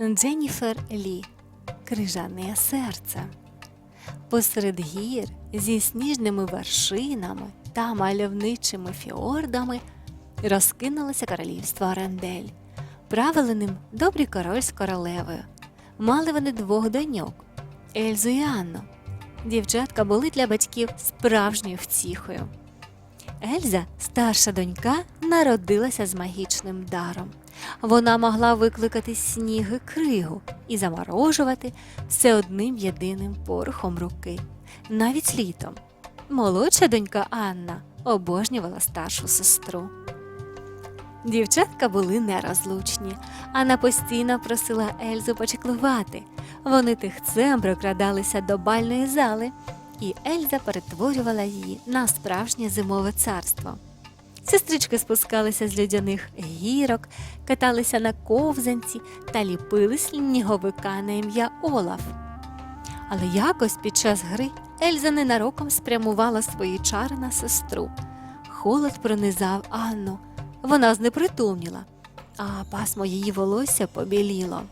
Дженніфер Лі Крижане серце. Посеред гір зі сніжними вершинами та мальовничими фіордами розкинулося королівство Арендель. Правили ним добрий король з королевою. Мали вони двох доньок Ельзу і Анну. Дівчатка були для батьків справжньою втіхою. Ельза, старша донька, народилася з магічним даром. Вона могла викликати сніги кригу і заморожувати все одним єдиним порохом руки, навіть літом. Молодша донька Анна обожнювала старшу сестру. Дівчатка були нерозлучні. Анна постійно просила Ельзу почеклувати. Вони тихцем прокрадалися до бальної зали, і Ельза перетворювала її на справжнє зимове царство. Сестрички спускалися з людяних гірок, каталися на ковзанці та ліпили сніговика на ім'я Олаф. Але якось під час гри Ельза ненароком спрямувала свої чари на сестру. Холод пронизав Анну. Вона знепритомніла, а пасмо її волосся побіліло.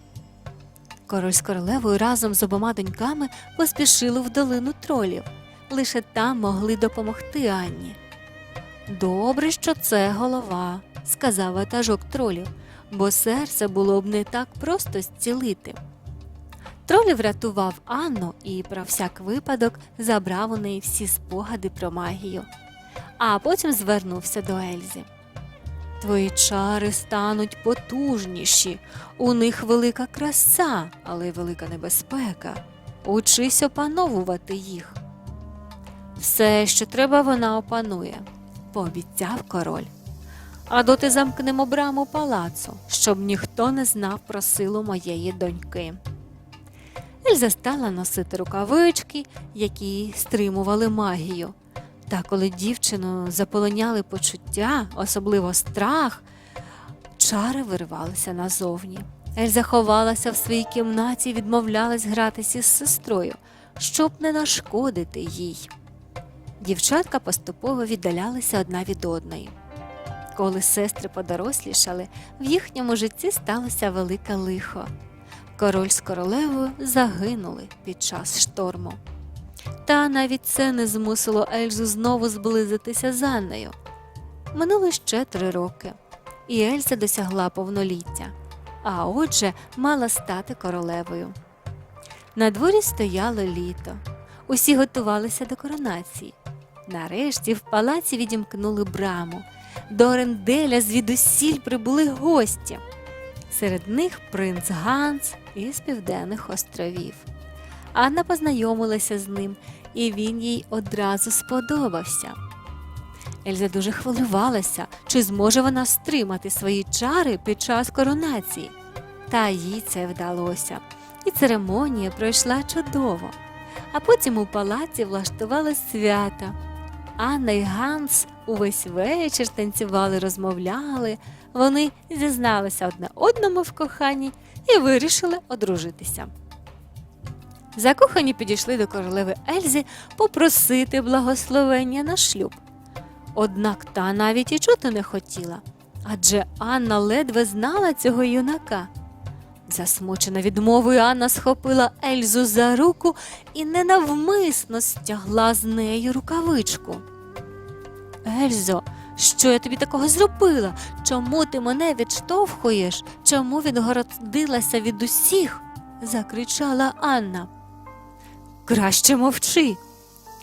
Король з королевою разом з обома доньками поспішили в долину тролів. Лише там могли допомогти Анні. Добре, що це голова, сказав ватажок тролів, бо серце було б не так просто зцілити. Тролів врятував Анну і про всяк випадок забрав у неї всі спогади про магію, а потім звернувся до Ельзи. Твої чари стануть потужніші, у них велика краса, але й велика небезпека. Учись опановувати їх. Все, що треба, вона опанує, пообіцяв король. А доти замкнемо браму палацу, щоб ніхто не знав про силу моєї доньки. Ельза стала носити рукавички, які стримували магію. Та коли дівчину заполоняли почуття, особливо страх, чари виривалися назовні. Ельза ховалася в своїй кімнаті і відмовлялась гратися із сестрою, щоб не нашкодити їй. Дівчатка поступово віддалялися одна від одної. Коли сестри подорослішали, в їхньому житті сталося велике лихо. Король з королевою загинули під час шторму. Та навіть це не змусило Ельзу знову зблизитися з Аннею. Минуло ще три роки, і Ельза досягла повноліття, а отже, мала стати королевою. На дворі стояло літо. Усі готувалися до коронації. Нарешті в палаці відімкнули браму. До Оренделя звідусіль прибули гості. Серед них принц Ганс із Південних островів. Анна познайомилася з ним, і він їй одразу сподобався. Ельза дуже хвилювалася, чи зможе вона стримати свої чари під час коронації. Та їй це вдалося, і церемонія пройшла чудово. А потім у палаці влаштували свято. Анна і Ганс увесь вечір танцювали, розмовляли. Вони зізналися одне одному в коханні і вирішили одружитися. Закохані підійшли до королеви Ельзи попросити благословення на шлюб. Однак та навіть і чути не хотіла, адже Анна ледве знала цього юнака. Засмучена відмовою Анна схопила Ельзу за руку і ненавмисно стягла з нею рукавичку. Ельзо, що я тобі такого зробила? Чому ти мене відштовхуєш? Чому відгородилася від усіх? закричала Анна. Краще мовчи.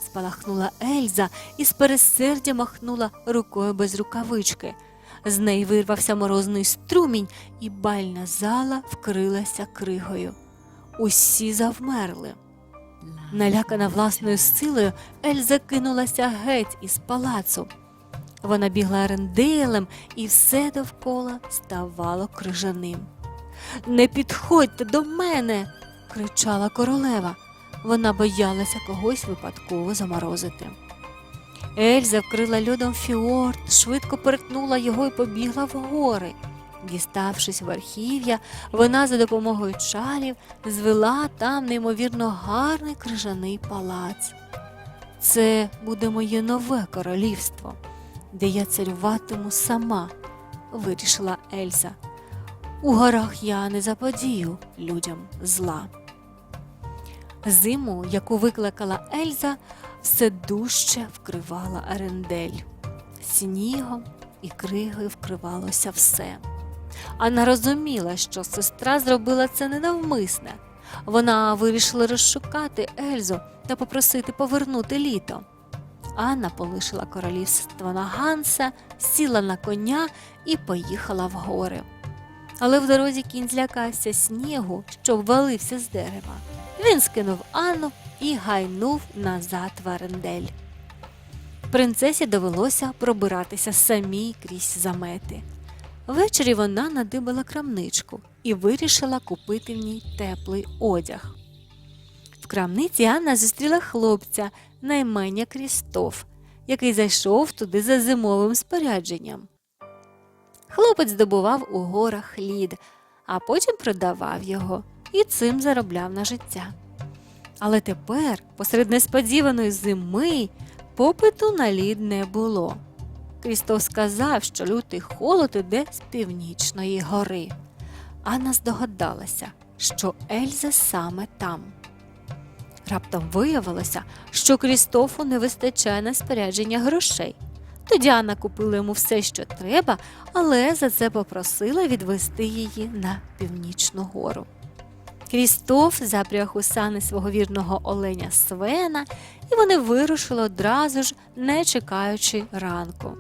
спалахнула Ельза і з пересердя махнула рукою без рукавички. З неї вирвався морозний струмінь, і бальна зала вкрилася кригою. Усі завмерли. Налякана власною силою, Ельза кинулася геть із палацу. Вона бігла ренделем, і все довкола ставало крижаним. Не підходьте до мене. кричала королева. Вона боялася когось випадково заморозити. Ельза вкрила льодом фіорд, швидко перетнула його і побігла в гори. Діставшись в архів'я, вона за допомогою чарів звела там неймовірно гарний крижаний палац. Це буде моє нове королівство, де я царюватиму сама, вирішила Ельза. У горах я не заподію людям зла. Зиму, яку викликала Ельза, все дужче вкривала Арендель. Снігом і кригою вкривалося все. Анна розуміла, що сестра зробила це ненавмисне. Вона вирішила розшукати Ельзу та попросити повернути літо. Анна полишила королівство на Ганса, сіла на коня і поїхала в гори. Але в дорозі кінь злякався снігу, що ввалився з дерева. Він скинув Анну і гайнув назад в Арендель. Принцесі довелося пробиратися самій крізь замети. Ввечері вона надибала крамничку і вирішила купити в ній теплий одяг. В крамниці Анна зустріла хлопця на ім'я Крістоф, який зайшов туди за зимовим спорядженням. Хлопець здобував у горах лід, а потім продавав його і цим заробляв на життя. Але тепер, посеред несподіваної зими, попиту на лід не було. Крістоф сказав, що лютий холод іде з північної гори. Анна здогадалася, що Ельза саме там. Раптом виявилося, що Крістофу не вистачає на спорядження грошей. Тоді Анна купила йому все, що треба, але за це попросила відвести її на північну гору. Крістоф запряг у сани свого вірного оленя Свена, і вони вирушили одразу ж, не чекаючи ранку.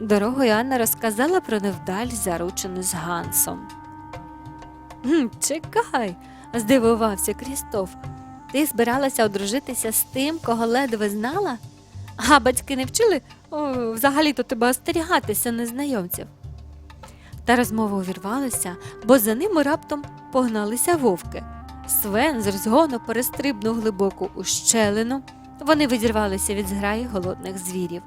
Дорогою Анна розказала про невдаль заручену з Гансом. «Гм, Чекай, здивувався Крістоф. Ти збиралася одружитися з тим, кого ледве знала? А батьки не вчили о, взагалі-то тебе остерігатися незнайомців. Та розмова увірвалася, бо за ними раптом погналися вовки. Свен з розгону перестрибнув глибоку ущелину. Вони відірвалися від зграї голодних звірів,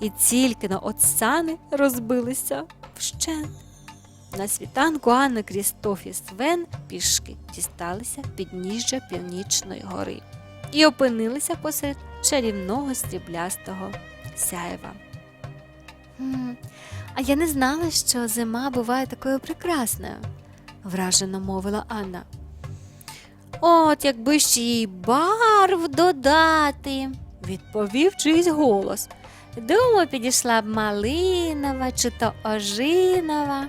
і тільки на от сани розбилися вщент. На світанку Анна Крістоф і Свен пішки дісталися підніжжя північної гори і опинилися посеред чарівного сріблястого сяєва. А я не знала, що зима буває такою прекрасною, вражено мовила Анна. От якби ще їй барв додати, відповів чийсь голос. Думаю, підійшла б малинова чи то ожинова.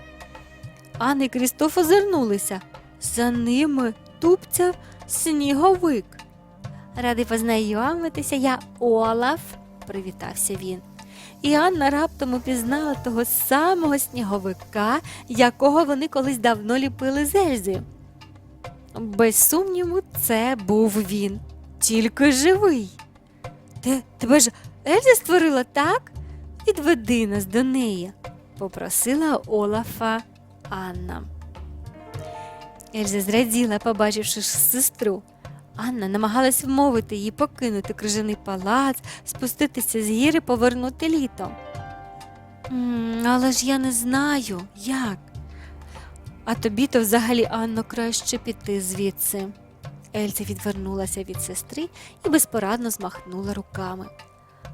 Анна і Крістоф озирнулися. За ними тупцяв сніговик. Радий познайомитися, я Олаф, привітався він. І Анна раптом упізнала того самого сніговика, якого вони колись давно ліпили з Ельзою. Без сумніву, це був він, тільки живий. Те, тебе ж Ельза створила так? Відведи нас до неї, попросила Олафа Анна. Ельза зраділа, побачивши сестру. Анна намагалась вмовити її покинути крижаний палац, спуститися з гір і повернути літо. Але ж я не знаю, як. А тобі то взагалі, Анно, краще піти звідси. Ельза відвернулася від сестри і безпорадно змахнула руками.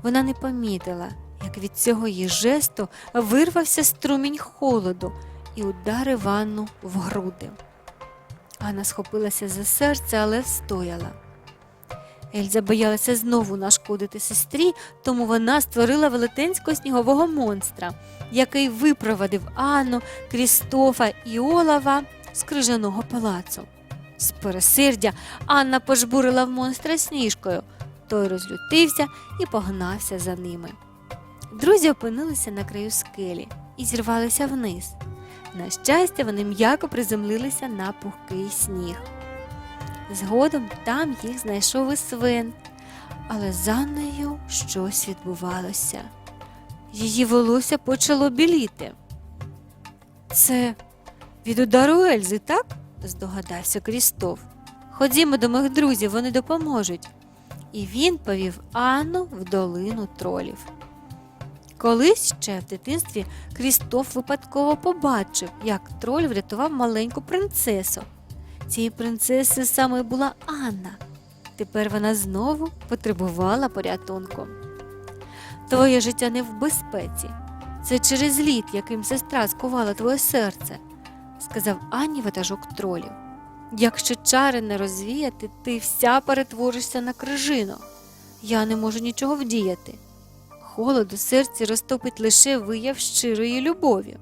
Вона не помітила, як від цього її жесту вирвався струмінь холоду і ударив Анну в груди. Анна схопилася за серце, але встояла. Ельза боялася знову нашкодити сестрі, тому вона створила велетенського снігового монстра, який випровадив Анну, Крістофа і Олава з крижаного палацу. З пересердя Анна пожбурила в монстра сніжкою. Той розлютився і погнався за ними. Друзі опинилися на краю скелі і зірвалися вниз. На щастя, вони м'яко приземлилися на пухкий сніг. Згодом там їх знайшов і свин, але за нею щось відбувалося. Її волосся почало біліти. Це від удару Ельзи, так? здогадався Крістоф. Ходімо до моїх друзів, вони допоможуть. І він повів Анну в долину тролів. Колись ще в дитинстві Крістоф випадково побачив, як троль врятував маленьку принцесу. Цією принцесою саме була Анна. Тепер вона знову потребувала порятунку. Твоє життя не в безпеці. Це через лід, яким сестра скувала твоє серце. сказав Анні ватажок тролів. Якщо чари не розвіяти, ти вся перетворишся на крижину. Я не можу нічого вдіяти. Холод у серці розтопить лише вияв щирої любові.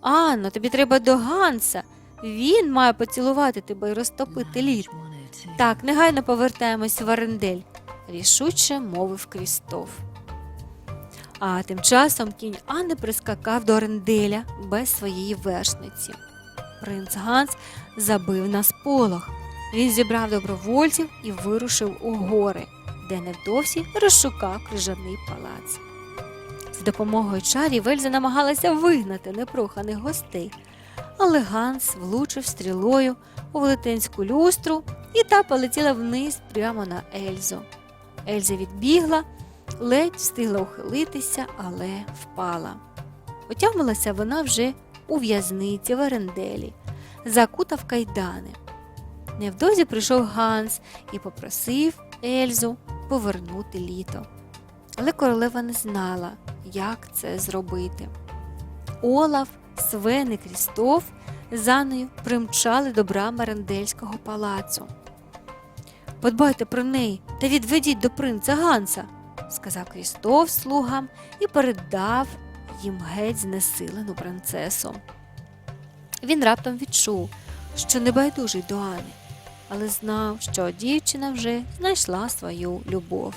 Анно, тобі треба до Ганса. Він має поцілувати тебе і розтопити лід. Так, негайно повертаємось в Арендель, рішуче мовив Крістоф. А тим часом кінь Анни прискакав до Аренделя без своєї вершниці. Принц Ганс забив на сполох. Він зібрав добровольців і вирушив у гори, де невдовзі розшукав крижаний палац. З допомогою чарів Ельза намагалася вигнати непроханих гостей, але Ганс влучив стрілою у велетенську люстру, і та полетіла вниз прямо на Ельзу. Ельза відбігла, ледь встигла ухилитися, але впала. Отямилася вона вже у в'язниці в Аренделі, закута в кайдани. Невдовзі прийшов Ганс і попросив Ельзу повернути літо. Але королева не знала, як це зробити. Олаф, Свен і Крістоф за нею примчали до брами Рендельського палацу. Подбайте про неї та відведіть до принца Ганса, сказав Крістоф слугам і передав їм геть знесилену принцесу. Він раптом відчув, що не байдужий до Ани, але знав, що дівчина вже знайшла свою любов.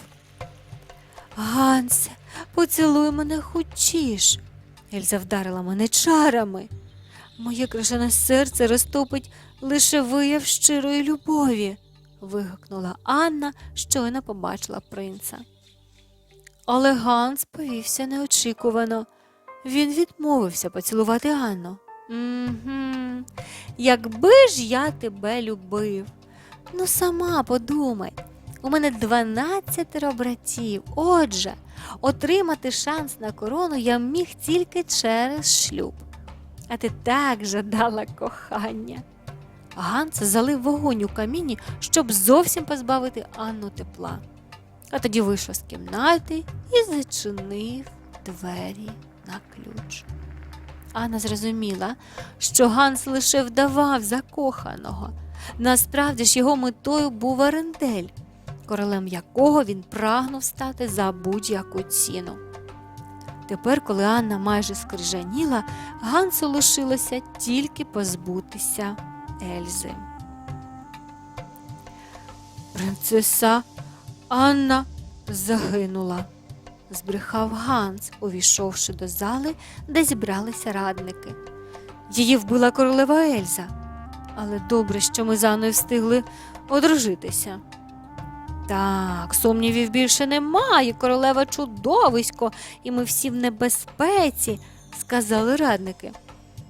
Гансе, поцілуй мене хочеш. Ельза вдарила мене чарами. Моє крижане серце розтопить лише вияв щирої любові, вигукнула Анна, щойно побачила принца. Але Ганс повівся неочікувано. Він відмовився поцілувати Анну. Угу. Якби ж я тебе любив. Ну, сама подумай, у мене дванадцятеро братів. Отже, отримати шанс на корону я міг тільки через шлюб. А ти так жадала кохання. Ганс залив вогонь у каміні, щоб зовсім позбавити Анну тепла. А тоді вийшов з кімнати і зачинив двері на ключ. Анна зрозуміла, що Ганс лише вдавав закоханого. Насправді ж його метою був Арендель, королем якого він прагнув стати за будь-яку ціну. Тепер, коли Анна майже скрижаніла, Гансу лишилося тільки позбутися Ельзи. Принцеса Анна загинула, збрехав Ганс, увійшовши до зали, де зібралися радники. Її вбила королева Ельза, але добре, що ми з Анною встигли одружитися. Так, сумнівів більше немає, королева чудовисько, і ми всі в небезпеці, сказали радники.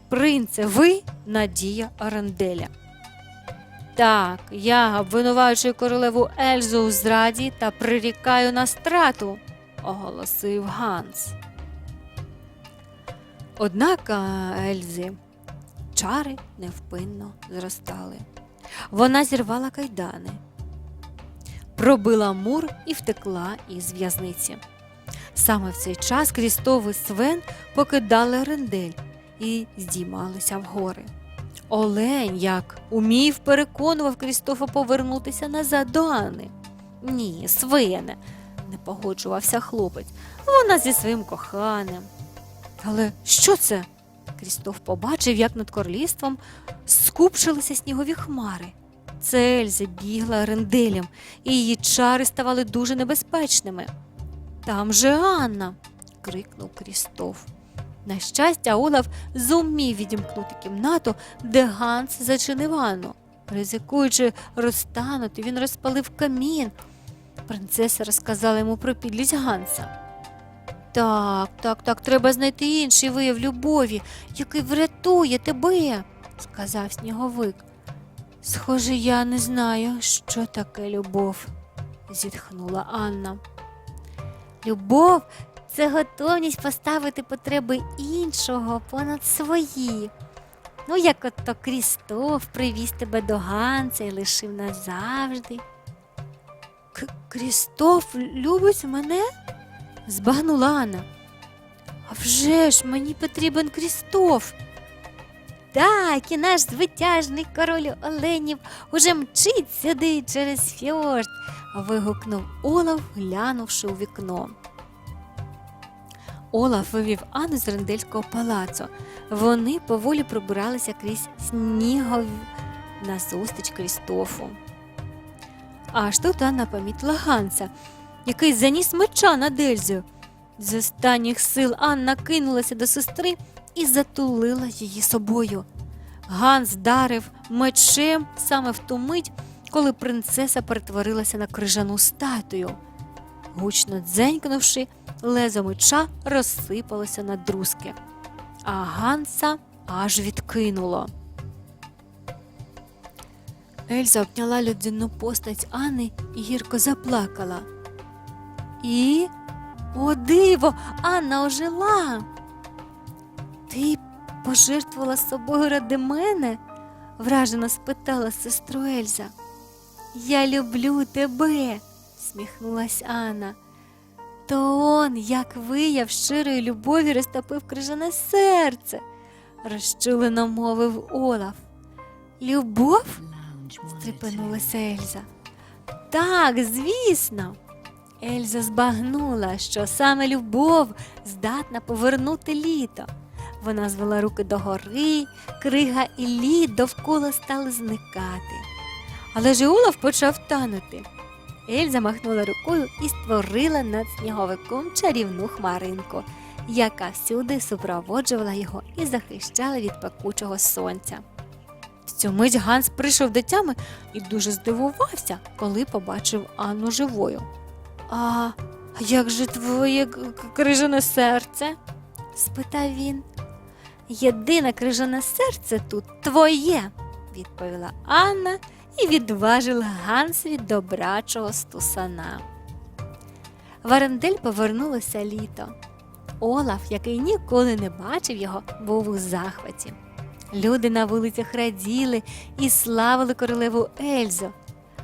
Принце, ви надія Аранделя. Так, я обвинувачую королеву Ельзу у зраді та прирікаю на страту, оголосив Ганс. Однак а, Ельзи чари невпинно зростали. Вона зірвала кайдани, пробила мур і втекла із в'язниці. Саме в цей час Крістов і Свен покидали Рендель і здіймалися в гори. Олень, як умів, переконував Крістофа повернутися назад до Анни. Ні, Свене, не погоджувався хлопець. Вона зі своїм коханим. Але що це? Крістоф побачив, як над королівством скупчилися снігові хмари. Це Ельза бігла ренделем, і її чари ставали дуже небезпечними. Там же Анна. крикнув Крістоф. На щастя, Олаф зумів відімкнути кімнату, де Ганс зачинив Анну. Ризикуючи розтанути, він розпалив камін. Принцеса розказала йому про підлість Ганса. Так, так, так, треба знайти інший вияв любові, який врятує тебе, сказав сніговик. Схоже, я не знаю, що таке любов, зітхнула Анна. Любов це готовність поставити потреби іншого понад свої. Ну, як ото Крістоф привіз тебе до Ганса і лишив назавжди. К- Крістоф любить мене? Збагнула Анна. А вже ж мені потрібен Крістоф. так, і наш звитяжний король оленів уже мчить сюди через фьорд, вигукнув Олаф, глянувши у вікно. Олаф вивів Анну з рендельського палацу. Вони поволі пробиралися крізь снігов назустріч Крістофу. Аж тут Анна помітила Ганса, який заніс меча над Ельзою. З останніх сил Анна кинулася до сестри і затулила її собою. Ганс дарив мечем саме в ту мить, коли принцеса перетворилася на крижану статую. Гучно дзенькнувши, лезо меча розсипалося на друзки, а Ганса аж відкинуло. Ельза обняла людяну постать Анни і гірко заплакала. І, о диво, Анна ожила. Ти пожертвувала собою ради мене? вражено спитала сестру Ельза. Я люблю тебе, сміхнулась Анна. То он, як вияв щирої любові, розтопив крижане серце, розчулено мовив Олаф. Любов? стрепенулася Ельза. Так, звісно. Ельза збагнула, що саме любов здатна повернути літо. Вона звела руки догори, крига і лід довкола стали зникати. Але ж Олаф почав танути. Ельза махнула рукою і створила над сніговиком чарівну хмаринку, яка всюди супроводжувала його і захищала від пекучого сонця. В цю мить Ганс прийшов до тями і дуже здивувався, коли побачив Анну живою. А як же твоє крижане серце? спитав він. Єдине крижане серце тут твоє, відповіла Анна і відважила Гансові добрачого стусана. В Арендель повернулося літо. Олаф, який ніколи не бачив його, був у захваті. Люди на вулицях раділи і славили королеву Ельзу,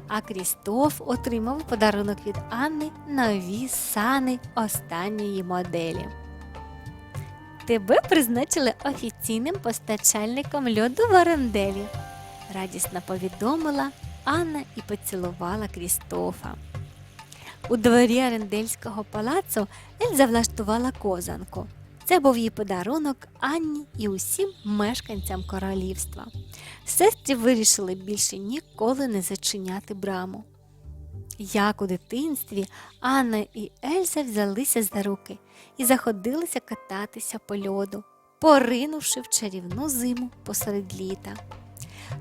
а Крістоф отримав подарунок від Анни нові сани останньої моделі. Тебе призначили офіційним постачальником льоду в Аренделі, радісно повідомила Анна і поцілувала Крістофа. У дворі Арендельського палацу Ельза влаштувала козанку. Це був її подарунок Анні і усім мешканцям королівства. Сестри вирішили більше ніколи не зачиняти браму. Як у дитинстві Анна і Ельза взялися за руки і заходилися кататися по льоду, поринувши в чарівну зиму посеред літа.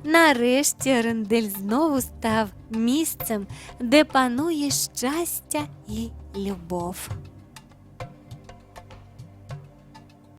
Нарешті Арендель знову став місцем, де панує щастя і любов.